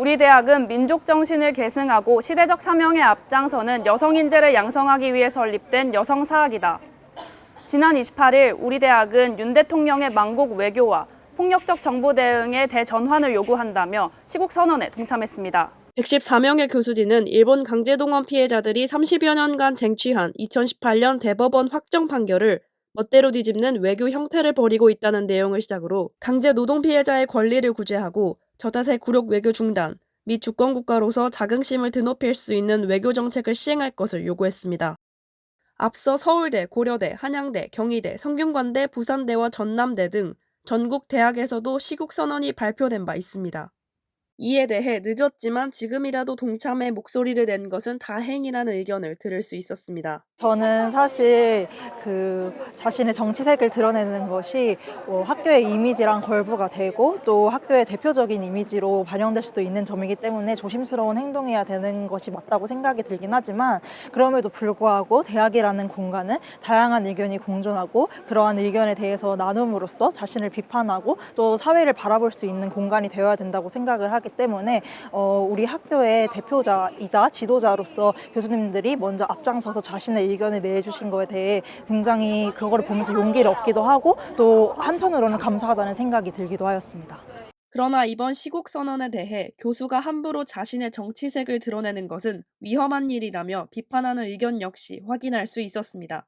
우리 대학은 민족 정신을 계승하고 시대적 사명에 앞장서는 여성 인재를 양성하기 위해 설립된 여성 사학이다. 지난 28일 우리 대학은 윤 대통령의 망국 외교와 폭력적 정부 대응의 대전환을 요구한다며 시국 선언에 동참했습니다. 114명의 교수진은 일본 강제동원 피해자들이 30여 년간 쟁취한 2018년 대법원 확정 판결을 멋대로 뒤집는 외교 형태를 벌이고 있다는 내용을 시작으로 강제 노동 피해자의 권리를 구제하고 저자세 굴욕 외교 중단, 미 주권 국가로서 자긍심을 드높일 수 있는 외교 정책을 시행할 것을 요구했습니다. 앞서 서울대, 고려대, 한양대, 경희대, 성균관대, 부산대와 전남대 등 전국 대학에서도 시국 선언이 발표된 바 있습니다. 이에 대해 늦었지만 지금이라도 동참해 목소리를 낸 것은 다행이라는 의견을 들을 수 있었습니다. 저는 사실 그 자신의 정치색을 드러내는 것이 뭐 학교의 이미지랑 걸부가 되고 또 학교의 대표적인 이미지로 반영될 수도 있는 점이기 때문에 조심스러운 행동해야 되는 것이 맞다고 생각이 들긴 하지만 그럼에도 불구하고 대학이라는 공간은 다양한 의견이 공존하고 그러한 의견에 대해서 나눔으로써 자신을 비판하고 또 사회를 바라볼 수 있는 공간이 되어야 된다고 생각을 하기 때문에 어, 우리 학교의 대표자이자 지도자로서 교수님들이 먼저 앞장서서 자신의 의견을 내주신 거에 대해 굉장히 그거를 보면서 용기를 얻기도 하고 또 한편으로는 감사하다는 생각이 들기도 하였습니다. 그러나 이번 시국 선언에 대해 교수가 함부로 자신의 정치색을 드러내는 것은 위험한 일이라며 비판하는 의견 역시 확인할 수 있었습니다.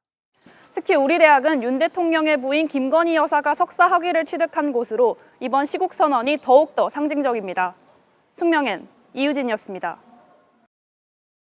특히 우리 대학은 윤 대통령의 부인 김건희 여사가 석사 학위를 취득한 곳으로 이번 시국 선언이 더욱더 상징적입니다. 숙명엔 이유진이었습니다.